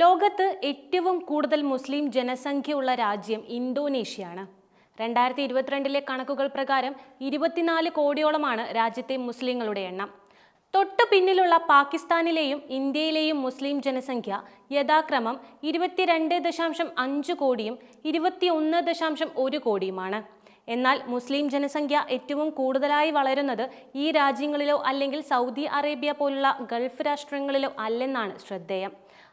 ലോകത്ത് ഏറ്റവും കൂടുതൽ മുസ്ലിം ജനസംഖ്യയുള്ള രാജ്യം ഇന്തോനേഷ്യയാണ്. രണ്ടായിരത്തി ഇരുപത്തിരണ്ടിലെ കണക്കുകൾ പ്രകാരം ഇരുപത്തിനാല് കോടിയോളമാണ് രാജ്യത്തെ മുസ്ലിങ്ങളുടെ എണ്ണം. തൊട്ടു പിന്നിലുള്ള പാകിസ്ഥാനിലെയും ഇന്ത്യയിലെയും മുസ്ലിം ജനസംഖ്യ യഥാക്രമം ഇരുപത്തിരണ്ട് ദശാംശം അഞ്ച് കോടിയും ഇരുപത്തിയൊന്ന് ദശാംശം ഒരു കോടിയുമാണ്. എന്നാൽ മുസ്ലിം ജനസംഖ്യ ഏറ്റവും കൂടുതലായി വളരുന്നത് ഈ രാജ്യങ്ങളിലോ അല്ലെങ്കിൽ സൗദി അറേബ്യ പോലുള്ള ഗൾഫ് രാഷ്ട്രങ്ങളിലോ അല്ലെന്നാണ് ശ്രദ്ധേയം.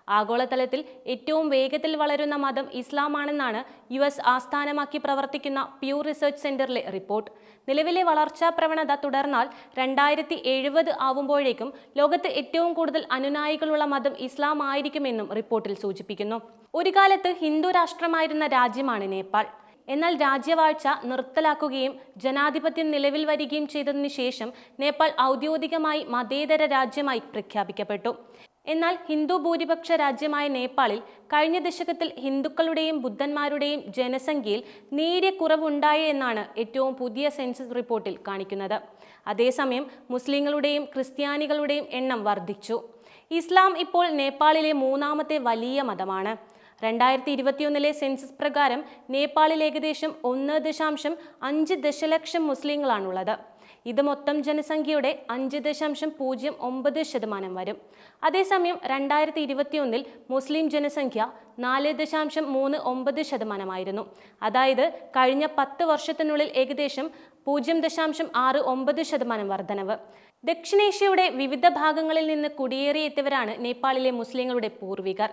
ആഗോളതലത്തിൽ ഏറ്റവും വേഗത്തിൽ വളരുന്ന മതം ഇസ്ലാമാണെന്നാണ് യു എസ് ആസ്ഥാനമാക്കി പ്രവർത്തിക്കുന്ന പ്യൂർ റിസർച്ച് സെന്ററിലെ റിപ്പോർട്ട്. നിലവിലെ വളർച്ചാ പ്രവണത തുടർന്നാൽ രണ്ടായിരത്തി എഴുപത് ആവുമ്പോഴേക്കും ലോകത്ത് ഏറ്റവും കൂടുതൽ അനുനായികളുള്ള മതം ഇസ്ലാം ആയിരിക്കുമെന്നും റിപ്പോർട്ടിൽ സൂചിപ്പിക്കുന്നു. ഒരു കാലത്ത് ഹിന്ദു രാഷ്ട്രമായിരുന്ന രാജ്യമാണ് നേപ്പാൾ. എന്നാൽ രാജ്യവാഴ്ച നിർത്തലാക്കുകയും ജനാധിപത്യം നിലവിൽ വരികയും ചെയ്തതിനു ശേഷം നേപ്പാൾ ഔദ്യോഗികമായി മതേതര രാജ്യമായി പ്രഖ്യാപിക്കപ്പെട്ടു. എന്നാൽ ഹിന്ദു ഭൂരിപക്ഷ രാജ്യമായ നേപ്പാളിൽ കഴിഞ്ഞ ദശകത്തിൽ ഹിന്ദുക്കളുടെയും ബുദ്ധന്മാരുടെയും ജനസംഖ്യയിൽ നേരിയ കുറവുണ്ടായി എന്നാണ് ഏറ്റവും പുതിയ സെൻസസ് റിപ്പോർട്ടിൽ കാണിക്കുന്നത്. അതേസമയം മുസ്ലിങ്ങളുടെയും ക്രിസ്ത്യാനികളുടെയും എണ്ണം വർദ്ധിച്ചു. ഇസ്ലാം ഇപ്പോൾ നേപ്പാളിലെ മൂന്നാമത്തെ വലിയ മതമാണ്. രണ്ടായിരത്തി ഇരുപത്തിയൊന്നിലെ സെൻസസ് പ്രകാരം നേപ്പാളിൽ ഏകദേശം ഒന്ന് ദശാംശം അഞ്ച് ദശലക്ഷം മുസ്ലിങ്ങളാണുള്ളത്. ഇത് മൊത്തം ജനസംഖ്യയുടെ അഞ്ച് ദശാംശം പൂജ്യം ഒമ്പത് ശതമാനം വരും. അതേസമയം രണ്ടായിരത്തി ഇരുപത്തിയൊന്നിൽ മുസ്ലിം ജനസംഖ്യ നാല് ദശാംശം മൂന്ന് ഒമ്പത് ശതമാനമായിരുന്നു. അതായത് കഴിഞ്ഞ പത്ത് വർഷത്തിനുള്ളിൽ ഏകദേശം പൂജ്യം ദശാംശം ആറ് ഒമ്പത് ശതമാനം വർധനവ്. ദക്ഷിണേഷ്യയുടെ വിവിധ ഭാഗങ്ങളിൽ നിന്ന് കുടിയേറിയെത്തിയവരാണ് നേപ്പാളിലെ മുസ്ലിങ്ങളുടെ പൂർവികർ.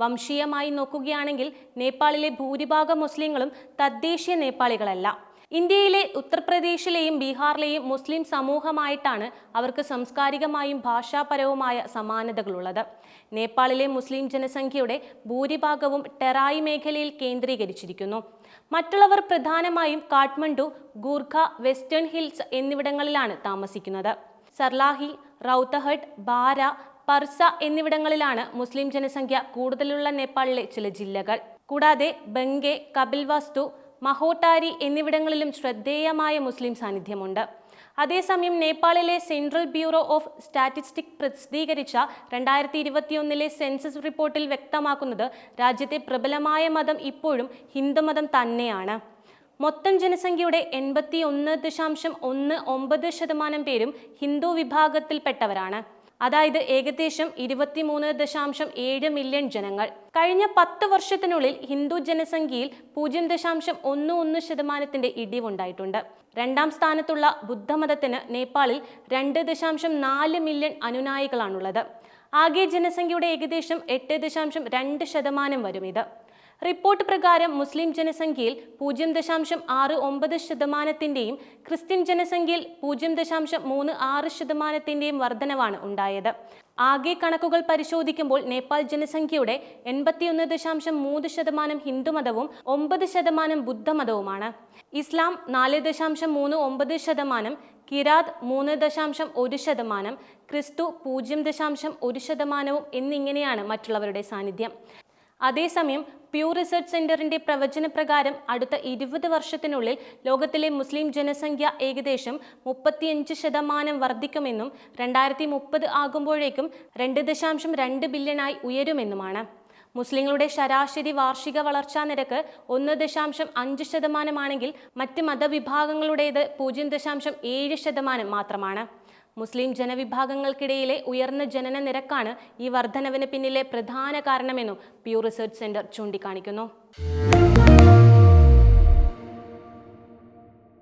വംശീയമായി നോക്കുകയാണെങ്കിൽ നേപ്പാളിലെ ഭൂരിഭാഗം മുസ്ലിങ്ങളും തദ്ദേശീയ നേപ്പാളികളല്ല. ഇന്ത്യയിലെ ഉത്തർപ്രദേശിലെയും ബീഹാറിലെയും മുസ്ലിം സമൂഹമായിട്ടാണ് അവർക്ക് സാംസ്കാരികമായും ഭാഷാപരവുമായ സമാനതകളുള്ളത്. നേപ്പാളിലെ മുസ്ലിം ജനസംഖ്യയുടെ ഭൂരിഭാഗവും ടെറായി മേഖലയിൽ കേന്ദ്രീകരിച്ചിരിക്കുന്നു. മറ്റുള്ളവർ പ്രധാനമായും കാഠ്മണ്ഡു ഗൂർഖ വെസ്റ്റേൺ ഹിൽസ് എന്നിവിടങ്ങളിലാണ് താമസിക്കുന്നത്. സർലാഹി റൌത്തഹട്ട് ബാര പർസ എന്നിവിടങ്ങളിലാണ് മുസ്ലിം ജനസംഖ്യ കൂടുതലുള്ള നേപ്പാളിലെ ചില ജില്ലകൾ. കൂടാതെ ബംഗെ കപിൽവാസ്തു മഹോട്ടാരി എന്നിവിടങ്ങളിലും ശ്രദ്ധേയമായ മുസ്ലിം സാന്നിധ്യമുണ്ട്. അതേസമയം നേപ്പാളിലെ സെൻട്രൽ ബ്യൂറോ ഓഫ് സ്റ്റാറ്റിസ്റ്റിക് പ്രസിദ്ധീകരിച്ച രണ്ടായിരത്തി ഇരുപത്തിയൊന്നിലെ സെൻസസ് റിപ്പോർട്ടിൽ വ്യക്തമാക്കുന്നത് രാജ്യത്തെ പ്രബലമായ മതം ഇപ്പോഴും ഹിന്ദുമതം തന്നെയാണ്. മൊത്തം ജനസംഖ്യയുടെ എൺപത്തി ഒന്ന് ദശാംശം ഒന്ന് ഒമ്പത് ശതമാനം പേരും ഹിന്ദു വിഭാഗത്തിൽപ്പെട്ടവരാണ്. അതായത് ഏകദേശം ഇരുപത്തിമൂന്ന് ദശാംശം ഏഴ് മില്യൺ ജനങ്ങൾ. കഴിഞ്ഞ പത്ത് വർഷത്തിനുള്ളിൽ ഹിന്ദു ജനസംഖ്യയിൽ പൂജ്യം ദശാംശം ഒന്ന് ഒന്ന് ശതമാനത്തിന്റെ ഇടിവുണ്ടായിട്ടുണ്ട്. രണ്ടാം സ്ഥാനത്തുള്ള ബുദ്ധമതത്തിന് നേപ്പാളിൽ രണ്ട് ദശാംശം നാല് മില്യൺ അനുനായികളാണുള്ളത്. ആകെ ജനസംഖ്യയുടെ ഏകദേശം എട്ട് ദശാംശം രണ്ട് ശതമാനം വരും ഇത്. റിപ്പോർട്ട് പ്രകാരം മുസ്ലിം ജനസംഖ്യയിൽ പൂജ്യം ദശാംശം ആറ് ഒമ്പത് ശതമാനത്തിന്റെയും ക്രിസ്ത്യൻ ജനസംഖ്യയിൽ പൂജ്യം ദശാംശം മൂന്ന് ആറ് ശതമാനത്തിന്റെയും വർധനവാണ് ഉണ്ടായത്. ആകെ കണക്കുകൾ പരിശോധിക്കുമ്പോൾ നേപ്പാൾ ജനസംഖ്യയുടെ എൺപത്തിയൊന്ന് ദശാംശം മൂന്ന് ശതമാനം ഹിന്ദുമതവും ഒമ്പത് ശതമാനം ബുദ്ധമതവുമാണ് ഇസ്ലാം നാല് ദശാംശം മൂന്ന് ഒമ്പത് ശതമാനം കിരാത് മൂന്ന് ദശാംശം ഒരു ശതമാനം ക്രിസ്തു പൂജ്യം ദശാംശം ഒരു ശതമാനവും എന്നിങ്ങനെയാണ് മറ്റുള്ളവരുടെ സാന്നിധ്യം. അതേസമയം പ്യൂ റിസർച്ച് സെന്ററിന്റെ പ്രവചനപ്രകാരം അടുത്ത ഇരുപത് വർഷത്തിനുള്ളിൽ ലോകത്തിലെ മുസ്ലിം ജനസംഖ്യ ഏകദേശം മുപ്പത്തിയഞ്ച് ശതമാനം വർദ്ധിക്കുമെന്നും രണ്ടായിരത്തി മുപ്പത് ആകുമ്പോഴേക്കും രണ്ട് ദശാംശം രണ്ട് ബില്യണായി ഉയരുമെന്നുമാണ്. മുസ്ലിങ്ങളുടെ ശരാശരി വാർഷിക വളർച്ചാ നിരക്ക് ഒന്ന് ദശാംശം അഞ്ച് ശതമാനമാണെങ്കിൽ മറ്റ് മതവിഭാഗങ്ങളുടേത് പൂജ്യം ദശാംശം ഏഴ് ശതമാനം മാത്രമാണ്. മുസ്ലിം ജനവിഭാഗങ്ങൾക്കിടയിലെ ഉയർന്ന ജനന നിരക്കാണ് ഈ വർധനവിന് പിന്നിലെ പ്രധാന കാരണമെന്നും പ്യൂ റിസർച്ച് സെന്റർ ചൂണ്ടിക്കാണിക്കുന്നു.